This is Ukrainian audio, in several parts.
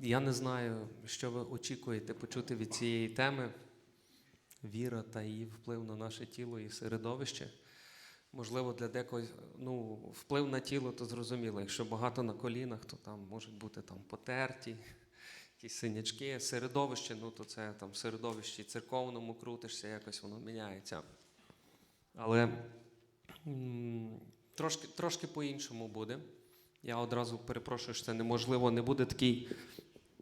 Я не знаю, що ви очікуєте почути від цієї теми. Віра та її вплив на наше тіло і середовище. Можливо, для декого ну, вплив на тіло, то зрозуміло. Якщо багато на колінах, то там можуть бути там потерті, якісь синячки, середовище, ну то це там в середовищі церковному крутишся, якось воно міняється. Але м, трошки, трошки по-іншому буде. Я одразу перепрошую, що це неможливо, не буде такий.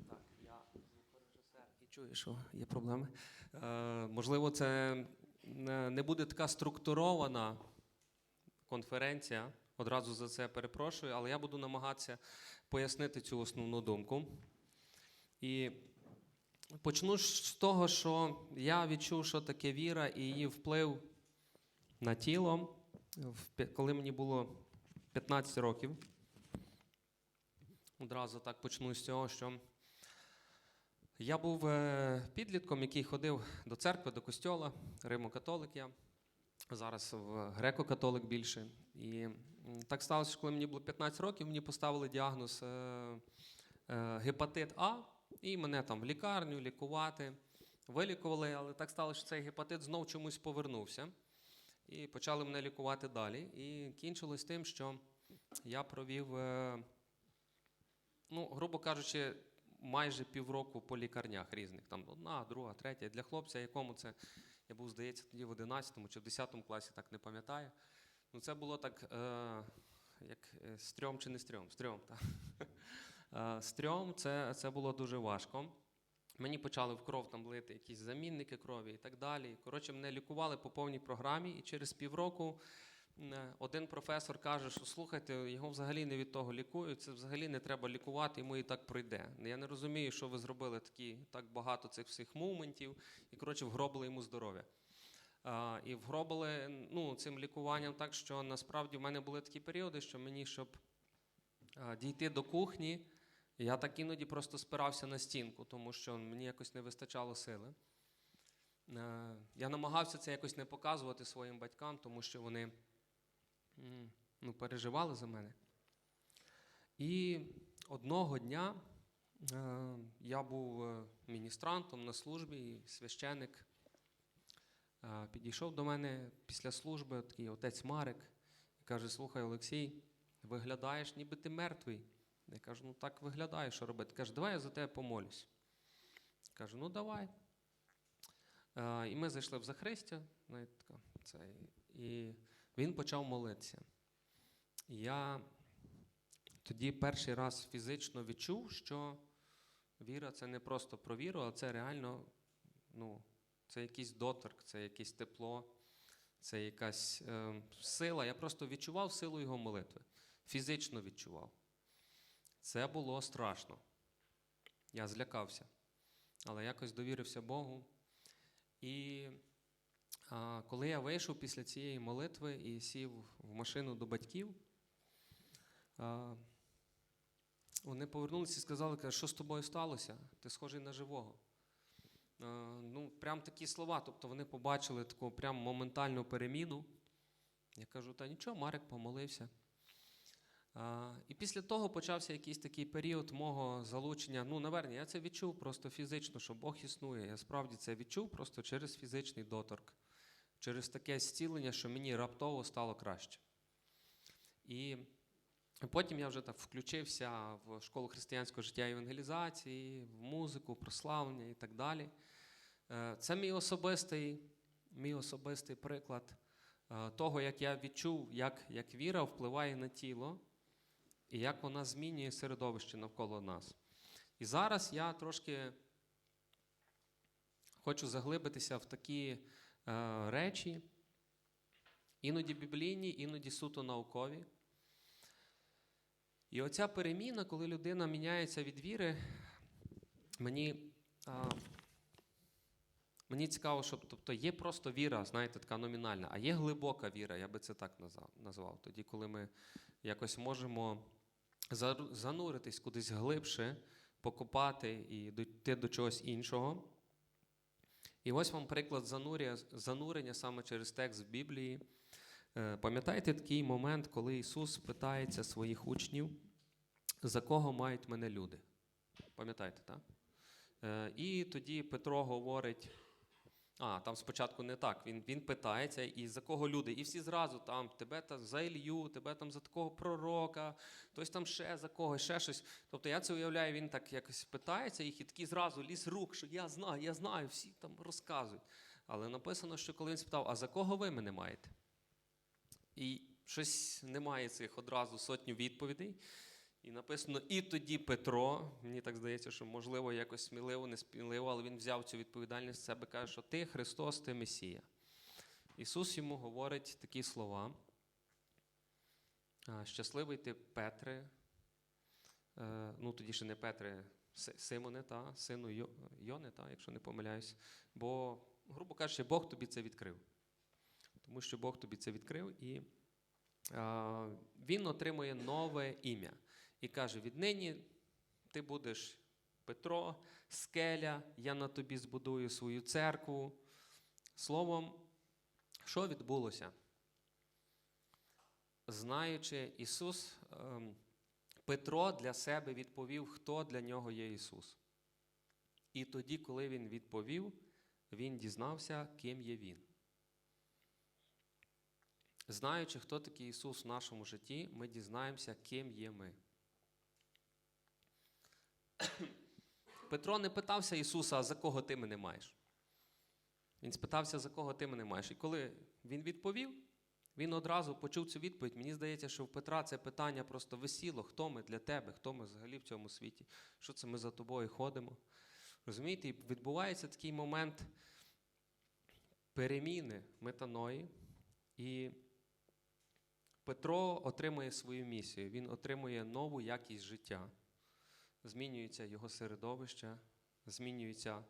Так, я звукорежисер і чую, що є проблеми. Е, можливо, це не буде така структурована конференція. Одразу за це перепрошую, але я буду намагатися пояснити цю основну думку. І почну з того, що я відчув, що таке віра і її вплив на тіло, коли мені було 15 років. Одразу так почну з цього, що я був е, підлітком, який ходив до церкви, до костьола, Римо-католик я. Зараз в греко-католик більше. І так сталося, що коли мені було 15 років, мені поставили діагноз е, е, гепатит А, і мене там в лікарню лікувати. Вилікували, але так сталося, що цей гепатит знов чомусь повернувся. І почали мене лікувати далі. І кінчилось тим, що я провів, ну, грубо кажучи, майже півроку по лікарнях різних. Там одна, друга, третя. Для хлопця, якому це, я був, здається, тоді в 11 чи в 10 класі, так не пам'ятаю. Ну, це було так, е, як е, стрьом чи не стрьом? Стрьом, так. Е, Стрьом це, це було дуже важко. Мені почали в кров там лити якісь замінники крові і так далі. Коротше, мене лікували по повній програмі, і через півроку один професор каже, що слухайте, його взагалі не від того лікують, це взагалі не треба лікувати, йому і так пройде. Я не розумію, що ви зробили такі так багато цих всіх мументів, і коротше вгробили йому здоров'я. А, і вгробили ну, цим лікуванням так, що насправді в мене були такі періоди, що мені, щоб а, дійти до кухні, я так іноді просто спирався на стінку, тому що мені якось не вистачало сили. Е, Я намагався це якось не показувати своїм батькам, тому що вони ну, переживали за мене. І одного дня е, я був е, міністрантом на службі, і священик е, підійшов до мене після служби, такий отець Марик, і каже: Слухай, Олексій, виглядаєш, ніби ти мертвий. Я кажу, ну так виглядає, що робити. Каже, давай я за тебе помолюсь. Кажу, ну давай. І ми зайшли в Захристя, така, це, і він почав молитися. Я тоді перший раз фізично відчув, що віра це не просто про віру, а це реально ну, це якийсь доторк, це якесь тепло, це якась е, сила. Я просто відчував силу його молитви. Фізично відчував. Це було страшно. Я злякався. Але якось довірився Богу. І коли я вийшов після цієї молитви і сів в машину до батьків, вони повернулися і сказали, що з тобою сталося? Ти схожий на живого. Ну, прям такі слова. Тобто вони побачили таку прям моментальну переміну. Я кажу, та нічого, Марик помолився. І після того почався якийсь такий період мого залучення. Ну, наверное, я це відчув просто фізично, що Бог існує. Я справді це відчув просто через фізичний доторк, через таке зцілення, що мені раптово стало краще. І потім я вже так включився в школу християнського життя і евангелізації, в музику, прославлення і так далі. Е, Це мій особистий, мій особистий приклад е, того, як я відчув, як, як віра впливає на тіло і як вона змінює середовище навколо нас. І зараз я трошки хочу заглибитися в такі речі, іноді біблійні, іноді суто наукові. І оця переміна, коли людина міняється від віри, мені, а, мені цікаво, що тобто є просто віра, знаєте, така номінальна, а є глибока віра, я би це так назвав. Тоді, коли ми якось можемо зануритись кудись глибше, покопати і дійти до чогось іншого. І ось вам приклад занурення, занурення саме через текст в Біблії. Е, Пам'ятаєте такий момент, коли Ісус питається своїх учнів, за кого мають мене люди? Пам'ятаєте, так? Е, і тоді Петро говорить. А, там спочатку не так. Він, він питається, і за кого люди? І всі зразу там тебе там за Ілью, тебе там за такого пророка, хтось там ще за когось, ще щось. Тобто я це уявляю, він так якось питається їх і такий зразу ліс рук, що я знаю, я знаю, всі там розказують. Але написано, що коли він спитав, а за кого ви мене маєте? І щось немає цих одразу сотню відповідей. І написано, і тоді Петро, мені так здається, що можливо якось сміливо, не сміливо, але він взяв цю відповідальність в себе, каже, що ти Христос, ти Месія. Ісус йому говорить такі слова. Щасливий ти, Петре, Е, ну тоді ще не Петре, Симоне, та, сину Йони, та, якщо не помиляюсь. Бо, грубо кажучи, Бог тобі це відкрив. Тому що Бог тобі це відкрив, і а, він отримує нове ім'я. І каже: віднині ти будеш Петро, скеля, я на тобі збудую свою церкву. Словом, що відбулося? Знаючи Ісус, ем, Петро для себе відповів, хто для нього є Ісус. І тоді, коли він відповів, він дізнався, ким є Він. Знаючи, хто такий Ісус в нашому житті, ми дізнаємося, ким є ми. Петро не питався Ісуса, за кого ти мене маєш. Він спитався, за кого ти мене маєш. І коли він відповів, він одразу почув цю відповідь. Мені здається, що в Петра це питання просто висіло, хто ми для тебе, хто ми взагалі в цьому світі, що це ми за тобою ходимо. Розумієте, і відбувається такий момент переміни метаної, і Петро отримує свою місію, він отримує нову якість життя. Змінюється його середовище, змінюється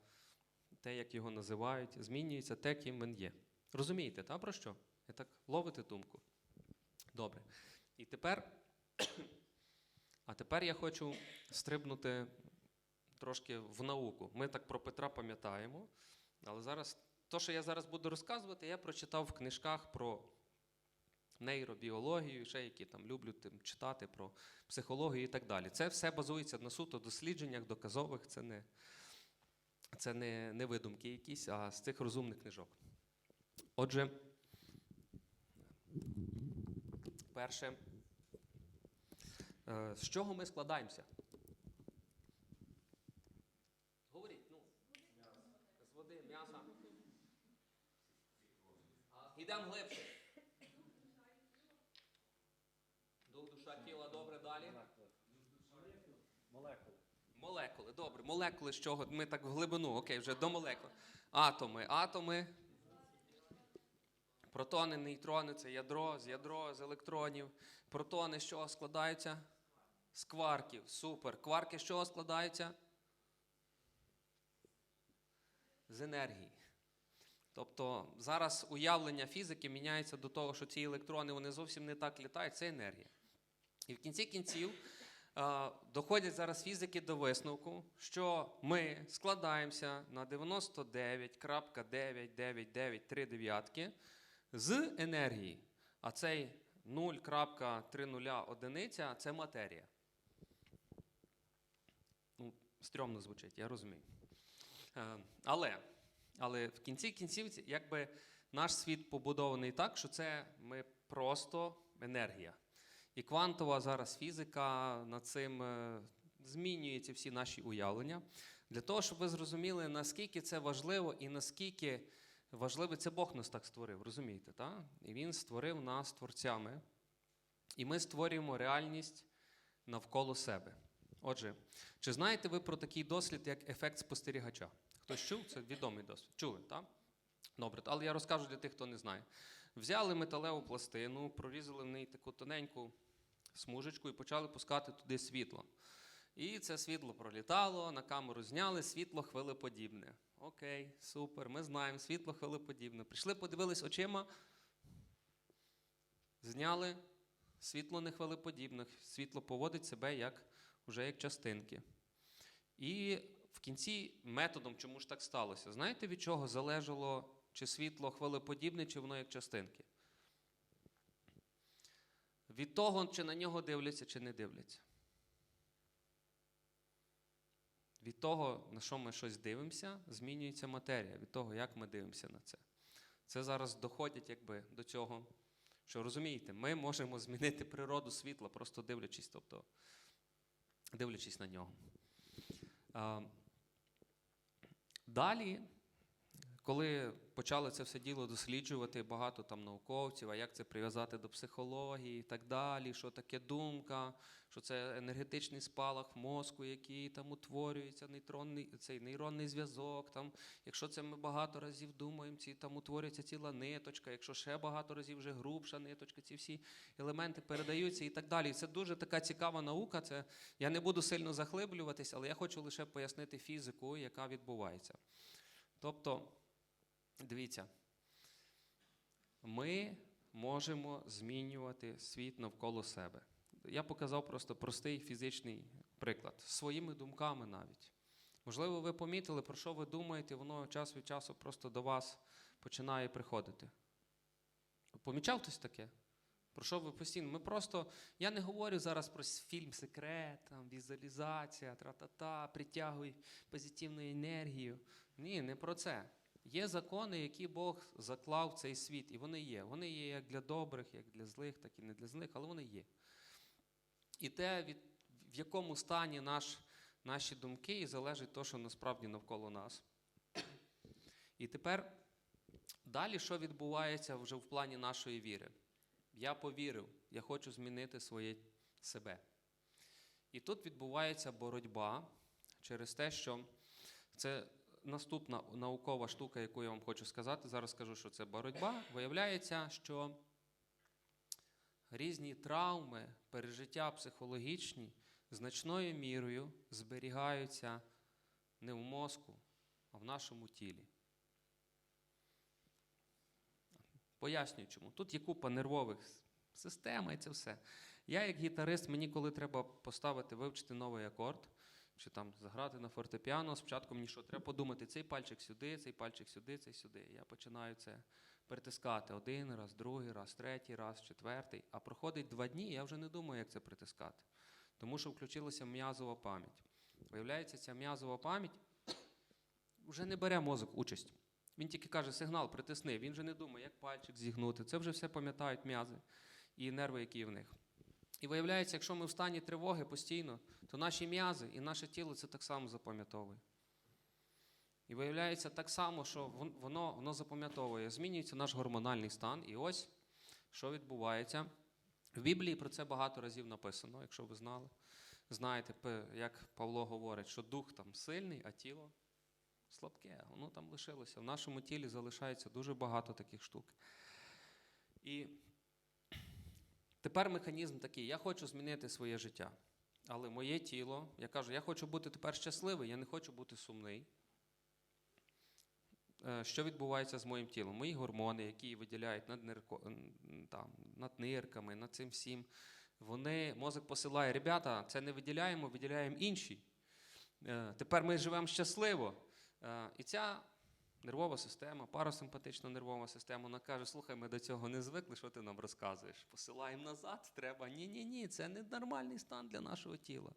те, як його називають, змінюється те, ким він є. Розумієте, та про що? Я так ловите думку? Добре. І тепер, а тепер я хочу стрибнути трошки в науку. Ми так про Петра пам'ятаємо, але зараз, то, що я зараз буду розказувати, я прочитав в книжках про нейробіологію, ще які там люблю тим читати про психологію і так далі. Це все базується на суто дослідженнях, доказових, це не, це не, не видумки якісь, а з цих розумних книжок. Отже, перше, е, з чого ми складаємося? Говоріть, ну. З води, м'яса. Ідемо глибше. Дух, душа, тіла, добре, далі. Молекули. Молекули, добре. Молекули з чого? Ми так в глибину, окей, вже до молекул. Атоми. Атоми. Протони, нейтрони це ядро, з ядро, з електронів. Протони з чого складаються? З кварків. Супер. Кварки з чого складаються? З енергії. Тобто зараз уявлення фізики міняється до того, що ці електрони вони зовсім не так літають, це енергія. І в кінці кінців е, доходять зараз фізики до висновку, що ми складаємося на 99,99939 з енергії, а цей 0,30 одиниця це матерія. Ну, стрьомно звучить, я розумію. Е, Але, але в кінці кінців, якби наш світ побудований так, що це ми просто енергія. І квантова зараз фізика над цим е, змінює ці всі наші уявлення. Для того, щоб ви зрозуміли, наскільки це важливо і наскільки важливо це Бог нас так створив, розумієте? Так? І Він створив нас творцями. І ми створюємо реальність навколо себе. Отже, чи знаєте ви про такий дослід, як ефект спостерігача? Хтось чув? Це відомий досвід. Чули, так? Добре, але я розкажу для тих, хто не знає. Взяли металеву пластину, прорізали в неї таку тоненьку смужечку і почали пускати туди світло. І це світло пролітало, на камеру зняли світло хвилеподібне. Окей, супер, ми знаємо, світло хвилеподібне. Прийшли, подивились очима, зняли світло не хвилеподібне, світло поводить себе як, вже як частинки. І в кінці методом, чому ж так сталося? Знаєте, від чого залежало, чи світло хвилеподібне, чи воно як частинки? Від того, чи на нього дивляться, чи не дивляться. від того, на що ми щось дивимося, змінюється матерія, від того, як ми дивимося на це. Це зараз доходять якби, до цього, що розумієте, ми можемо змінити природу світла, просто дивлячись, тобто, дивлячись на нього. Далі, коли почали це все діло досліджувати, багато там науковців, а як це прив'язати до психології і так далі, що таке думка, що це енергетичний спалах мозку, який там утворюється, нейтронний, цей нейронний зв'язок. Там, якщо це ми багато разів думаємо, ці, там утворюється ціла ниточка, якщо ще багато разів вже грубша ниточка, ці всі елементи передаються і так далі. Це дуже така цікава наука. Це, я не буду сильно захлиблюватись, але я хочу лише пояснити фізику, яка відбувається. Тобто, дивіться, ми можемо змінювати світ навколо себе. Я показав просто простий фізичний приклад, своїми думками навіть. Можливо, ви помітили, про що ви думаєте, воно час від часу просто до вас починає приходити. Помічав хтось таке? Про що ви постійно? Ми просто, я не говорю зараз про фільм Секрет, там, візуалізація, тра-та-та, притягуй позитивну енергію. Ні, не про це. Є закони, які Бог заклав в цей світ, і вони є. Вони є як для добрих, як для злих, так і не для злих, але вони є. І те, від, в якому стані наш, наші думки, і залежить те, що насправді навколо нас. І тепер далі, що відбувається вже в плані нашої віри? Я повірив, я хочу змінити своє себе. І тут відбувається боротьба через те, що це наступна наукова штука, яку я вам хочу сказати. Зараз скажу, що це боротьба. Виявляється, що різні травми, пережиття психологічні значною мірою зберігаються не в мозку, а в нашому тілі. Пояснюю чому. Тут є купа нервових систем і це все. Я, як гітарист, мені коли треба поставити, вивчити новий акорд, чи там заграти на фортепіано, спочатку мені що, треба подумати, цей пальчик сюди, цей пальчик сюди, цей сюди. Я починаю це притискати один раз, другий раз, третій раз, четвертий. А проходить два дні, я вже не думаю, як це притискати. Тому що включилася м'язова пам'ять. Виявляється, ця м'язова пам'ять вже не бере мозок участь. Він тільки каже, сигнал притисни. Він вже не думає, як пальчик зігнути. Це вже все пам'ятають м'язи і нерви, які в них. І виявляється, якщо ми в стані тривоги постійно, то наші м'язи і наше тіло це так само запам'ятовує. І виявляється так само, що воно воно запам'ятовує. Змінюється наш гормональний стан. І ось що відбувається. В Біблії про це багато разів написано, якщо ви знали. Знаєте, як Павло говорить, що дух там сильний, а тіло слабке. Воно там лишилося. В нашому тілі залишається дуже багато таких штук. І тепер механізм такий: я хочу змінити своє життя. Але моє тіло, я кажу, я хочу бути тепер щасливий, я не хочу бути сумний. Що відбувається з моїм тілом? Мої гормони, які виділяють над, нирко, там, над нирками, над цим всім, вони, мозок посилає, ребята, це не виділяємо, виділяємо інші. Тепер ми живемо щасливо. І ця нервова система, парасимпатична нервова система, вона каже: слухай, ми до цього не звикли, що ти нам розказуєш? Посилаємо назад, треба. Ні-ні ні, це не нормальний стан для нашого тіла.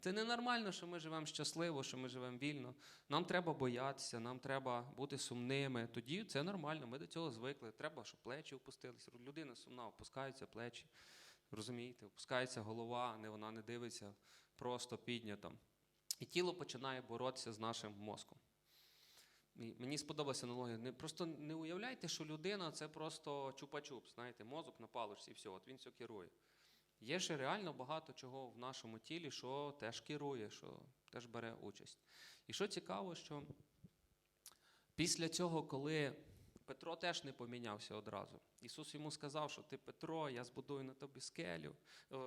Це ненормально, що ми живемо щасливо, що ми живемо вільно. Нам треба боятися, нам треба бути сумними. Тоді це нормально, ми до цього звикли. Треба, щоб плечі опустилися. Людина сумна, опускаються плечі. Розумієте, опускається голова, не вона не дивиться, просто піднято. І тіло починає боротися з нашим мозком. Мені сподобалася аналогія. Не, Просто не уявляйте, що людина це просто чупа-чуп, знаєте, мозок на паличці і все, от він все керує. Є ще реально багато чого в нашому тілі, що теж керує, що теж бере участь. І що цікаво, що після цього, коли Петро теж не помінявся одразу, Ісус йому сказав, що ти Петро, я збудую на тобі скелю,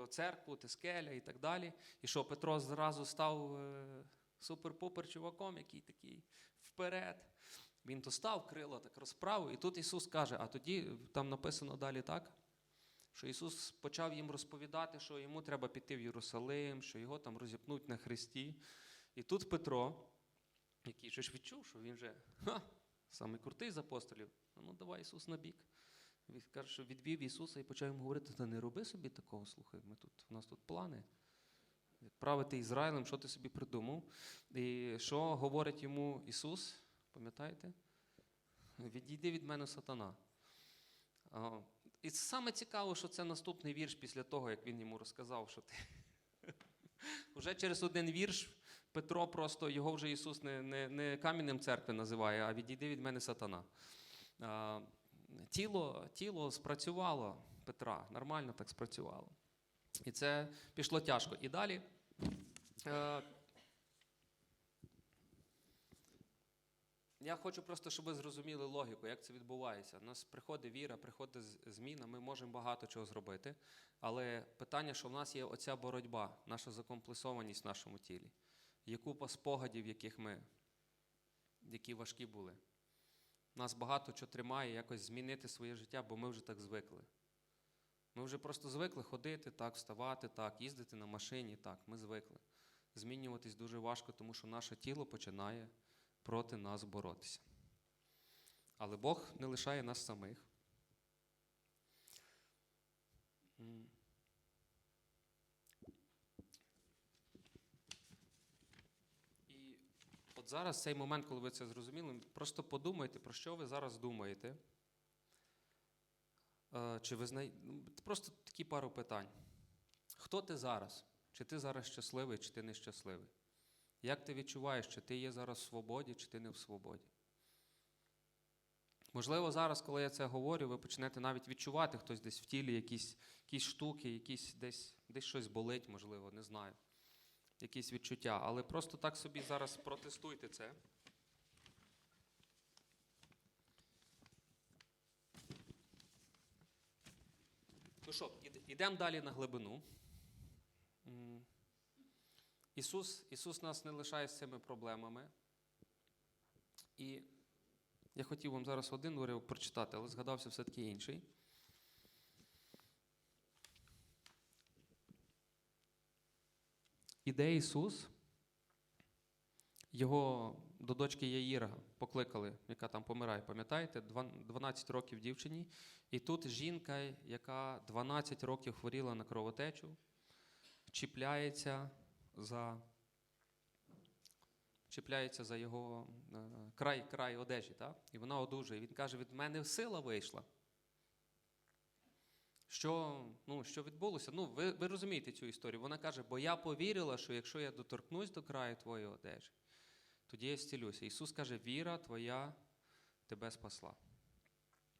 церкву, ти скеля і так далі. І що Петро зразу став супер-пупер чуваком, який такий вперед. Він то став, крило так розправив, і тут Ісус каже, а тоді там написано далі так, що Ісус почав їм розповідати, що йому треба піти в Єрусалим, що його там розіпнуть на хресті. І тут Петро, який ж відчув, що він же ха, самий крутий з апостолів, ну давай Ісус на бік. Він каже, що відвів Ісуса і почав йому говорити, та не роби собі такого, слухай, ми тут, у нас тут плани. Правити Ізраїлем, що ти собі придумав. І що говорить йому Ісус? Пам'ятаєте? Відійди від мене сатана. І саме цікаво, що це наступний вірш після того, як він йому розказав, що ти. Уже через один вірш Петро просто його вже Ісус не, не, не камінем церкви називає, а відійди від мене сатана. Тіло, тіло спрацювало Петра, нормально так спрацювало. І це пішло тяжко. І далі. Е, я хочу просто, щоб ви зрозуміли логіку, як це відбувається. У нас приходить віра, приходить зміна, ми можемо багато чого зробити. Але питання, що в нас є оця боротьба, наша закомплесованість в нашому тілі, є купа спогадів, яких ми, які важкі були. Нас багато чого тримає якось змінити своє життя, бо ми вже так звикли. Ми вже просто звикли ходити, так, вставати, так, їздити на машині, так, ми звикли. Змінюватись дуже важко, тому що наше тіло починає проти нас боротися. Але Бог не лишає нас самих. І от зараз цей момент, коли ви це зрозуміли, просто подумайте, про що ви зараз думаєте. Е, Чи ви знай... ну, Просто такі пару питань. Хто ти зараз? Чи ти зараз щасливий, чи ти нещасливий? Як ти відчуваєш, чи ти є зараз в свободі, чи ти не в свободі? Можливо, зараз, коли я це говорю, ви почнете навіть відчувати хтось десь в тілі якісь, якісь штуки, якісь десь, десь щось болить, можливо, не знаю. Якісь відчуття. Але просто так собі зараз протестуйте це. Ну що, йдемо далі на глибину. Ісус, Ісус нас не лишає з цими проблемами. І я хотів вам зараз один уривок прочитати, але згадався все-таки інший. Іде Ісус, його до дочки Яїра покликали, яка там помирає, пам'ятаєте? 12 років дівчині. І тут жінка, яка 12 років хворіла на кровотечу, чіпляється за, чіпляється за його е, край, край одежі, так? і вона одужує. Він каже: від мене сила вийшла. Що, ну, що відбулося? Ну, ви, ви розумієте цю історію. Вона каже, бо я повірила, що якщо я доторкнусь до краю твоєї одежі, тоді я зцілюся. Ісус каже, віра твоя тебе спасла.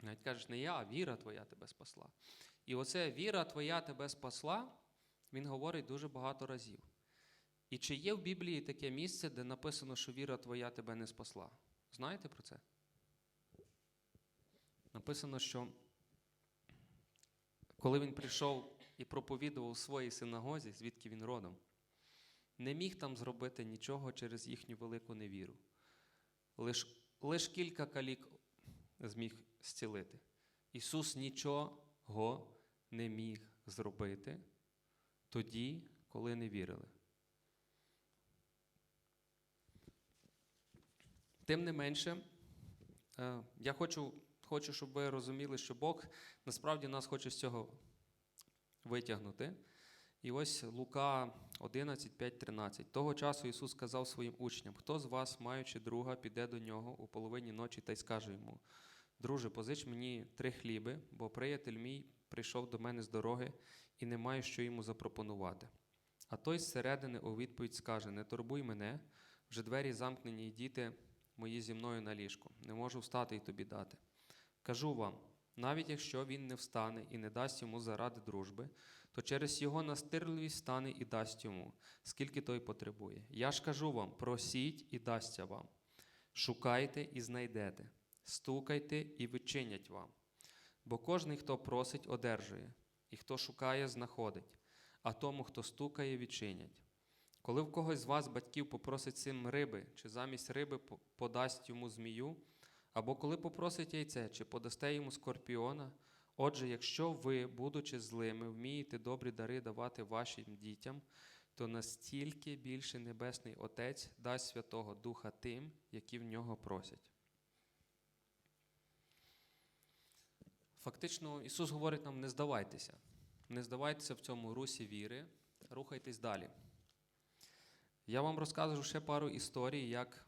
Навіть кажеш, не я, а віра твоя тебе спасла. І оце віра твоя тебе спасла, він говорить дуже багато разів. І чи є в Біблії таке місце, де написано, що віра твоя тебе не спасла? Знаєте про це? Написано, що коли він прийшов і проповідував у своїй синагозі, звідки він родом, не міг там зробити нічого через їхню велику невіру. Лиш, лиш кілька калік зміг зцілити. Ісус нічого не міг зробити тоді, коли не вірили. Тим не менше, е, я хочу, хочу, щоб ви розуміли, що Бог насправді нас хоче з цього витягнути. І ось Лука 11, 5, 13. Того часу Ісус сказав своїм учням: хто з вас, маючи друга, піде до нього у половині ночі та й скаже йому: Друже, позич мені три хліби, бо приятель мій прийшов до мене з дороги і не маю, що йому запропонувати. А той зсередини у відповідь скаже: Не турбуй мене, вже двері замкнені, і діти мої зі мною на ліжку. Не можу встати і тобі дати. Кажу вам, навіть якщо він не встане і не дасть йому заради дружби, то через його настирливість стане і дасть йому, скільки той потребує. Я ж кажу вам: просіть і дасться вам. Шукайте і знайдете, стукайте і відчинять вам. Бо кожний, хто просить, одержує, і хто шукає, знаходить, а тому, хто стукає, відчинять. Коли в когось з вас, батьків, попросить син риби, чи замість риби подасть йому змію, або коли попросить яйце, чи подасте йому скорпіона, отже, якщо ви, будучи злими, вмієте добрі дари давати вашим дітям, то настільки більше Небесний Отець дасть Святого Духа тим, які в нього просять. Фактично, Ісус говорить нам: не здавайтеся, не здавайтеся в цьому русі віри, рухайтесь далі. Я вам розкажу ще пару історій, як,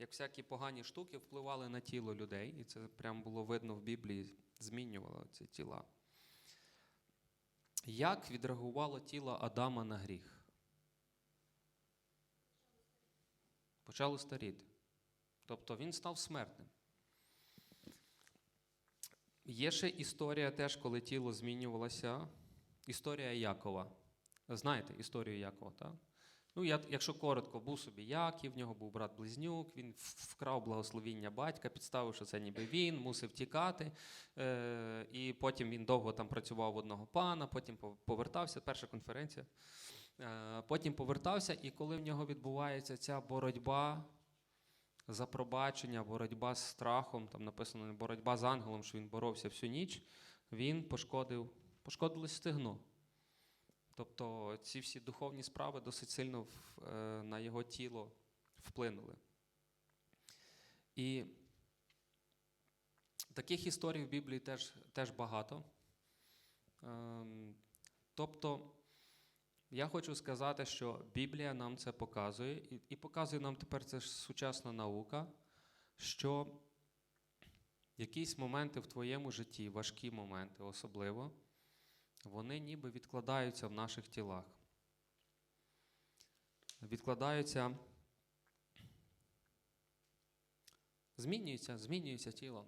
як всякі погані штуки впливали на тіло людей, і це прямо було видно в Біблії, змінювало ці тіла. Як відреагувало тіло Адама на гріх? Почало старіти. Тобто він став смертним. Є ще історія теж, коли тіло змінювалося. Історія Якова. Знаєте історію Якова, так? Ну, я, якщо коротко, був собі Яків, в нього був брат-близнюк, він вкрав благословіння батька, підставив, що це ніби він, мусив тікати. Е, і потім він довго там працював в одного пана, потім пов- повертався, перша конференція. Е, потім повертався, і коли в нього відбувається ця боротьба за пробачення, боротьба з страхом, там написано боротьба з ангелом, що він боровся всю ніч, він пошкодив, пошкодилось стегно. Тобто ці всі духовні справи досить сильно в- е, на його тіло вплинули. І таких історій в Біблії теж, теж багато. Ем, Тобто, я хочу сказати, що Біблія нам це показує, і, і показує нам тепер це ж сучасна наука, що якісь моменти в твоєму житті, важкі моменти особливо, вони ніби відкладаються в наших тілах. Відкладаються, змінюється, змінюється тіло.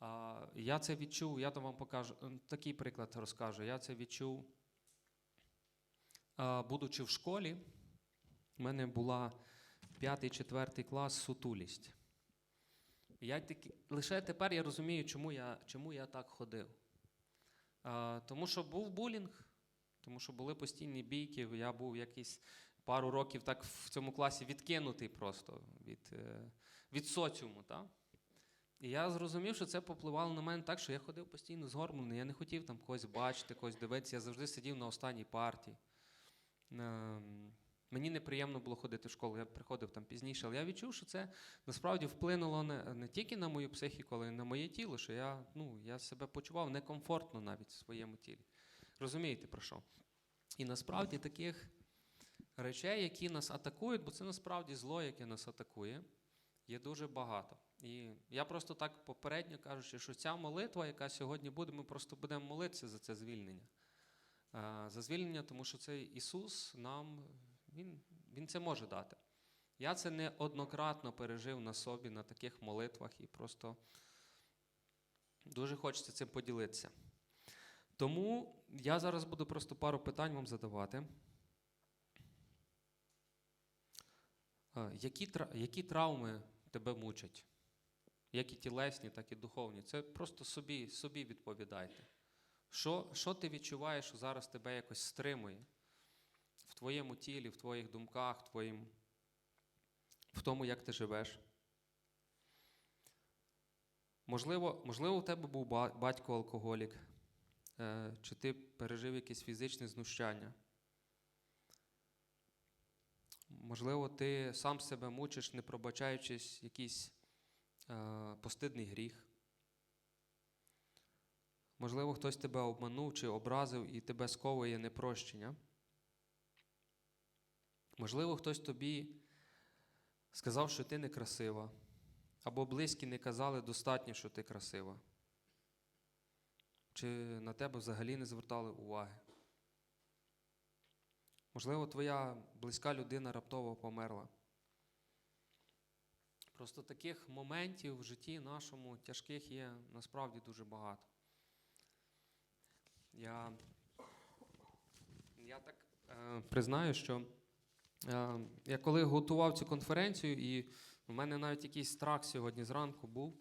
А, я це відчув, я то вам покажу, такий приклад розкажу. Я це відчув, а, будучи в школі, в мене була 5-4 клас сутулість. Я таки, лише тепер я розумію, чому я, чому я так ходив. Тому що був булінг, тому що були постійні бійки. Я був якийсь пару років так в цьому класі відкинутий просто від, е, від соціуму. Та? І я зрозумів, що це попливало на мене так, що я ходив постійно згорблений. Я не хотів там когось бачити, когось дивитися. Я завжди сидів на останній парті. Мені неприємно було ходити в школу, я приходив там пізніше, але я відчув, що це насправді вплинуло не, не тільки на мою психіку, але й на моє тіло, що я, ну, я себе почував некомфортно навіть в своєму тілі. Розумієте про що? І насправді таких речей, які нас атакують, бо це насправді зло, яке нас атакує, є дуже багато. І я просто так попередньо кажучи, що ця молитва, яка сьогодні буде, ми просто будемо молитися за це звільнення. За звільнення, тому що цей Ісус нам, Він, він це може дати. Я це неоднократно пережив на собі на таких молитвах і просто дуже хочеться цим поділитися. Тому я зараз буду просто пару питань вам задавати. Е, Які, які травми тебе мучать? Як і тілесні, так і духовні. Це просто собі, собі відповідайте. Що, що ти відчуваєш, що зараз тебе якось стримує твоєму тілі, в твоїх думках, в, твоїм, в тому, як ти живеш? Можливо, можливо, у тебе був батько алкоголік, е, чи ти пережив якесь фізичне знущання. Можливо, ти сам себе мучиш, не пробачаючись якийсь е, постидний гріх. Можливо, хтось тебе обманув чи образив і тебе сковує непрощення. Можливо, хтось тобі сказав, що ти некрасива, або близькі не казали достатньо, що ти красива. Чи на тебе взагалі не звертали уваги. Можливо, твоя близька людина раптово померла. Просто таких моментів в житті нашому тяжких є насправді дуже багато. Я, я так е, признаю, що я коли готував цю конференцію, і в мене навіть якийсь страх сьогодні зранку був.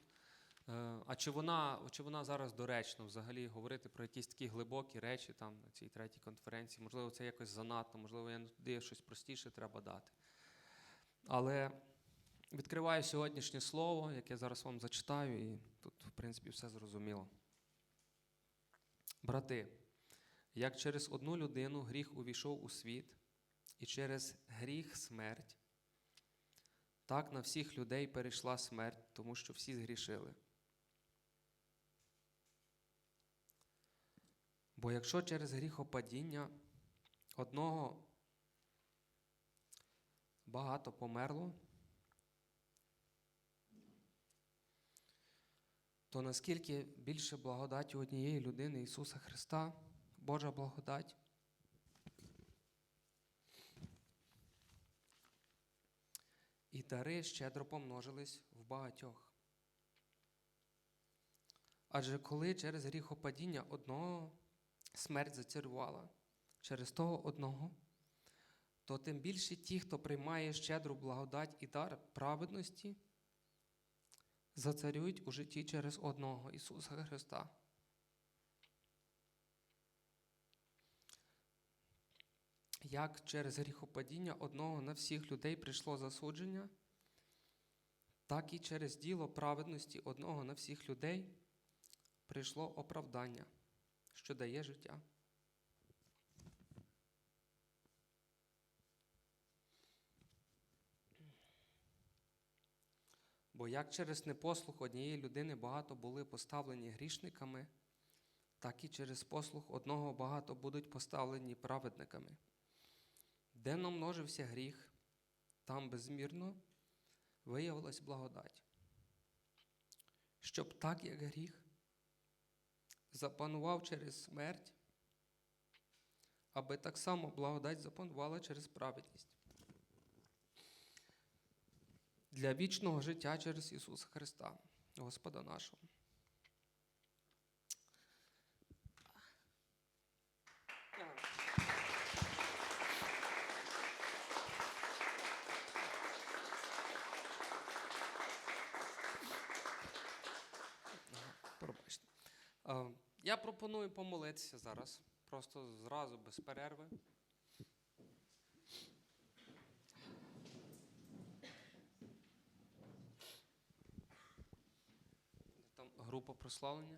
Е, а чи вона, чи вона зараз доречна взагалі говорити про якісь такі глибокі речі там на цій третій конференції? Можливо, це якось занадто, можливо, я туди щось простіше треба дати. Але відкриваю сьогоднішнє слово, яке зараз вам зачитаю, і тут, в принципі, все зрозуміло. Брати, як через одну людину гріх увійшов у світ, і через гріх смерть, так на всіх людей перейшла смерть, тому що всі згрішили. Бо якщо через гріхопадіння одного багато померло, то наскільки більше благодаті однієї людини Ісуса Христа, Божа благодать, і дари щедро помножились в багатьох. Адже коли через гріхопадіння одного смерть зацарювала, через того одного, то тим більше ті, хто приймає щедру благодать і дар праведності, зацарюють у житті через одного Ісуса Христа. Як через гріхопадіння одного на всіх людей прийшло засудження, так і через діло праведності одного на всіх людей прийшло оправдання, що дає життя. Бо як через непослух однієї людини багато були поставлені грішниками, так і через послух одного багато будуть поставлені праведниками. Де намножився гріх, там безмірно виявилась благодать. Щоб так, як гріх, запанував через смерть, аби так само благодать запанувала через праведність. Для вічного життя через Ісуса Христа, Господа нашого. Пробачте. Е, Я пропоную помолитися зараз, просто зразу без перерви. Там група прославлення.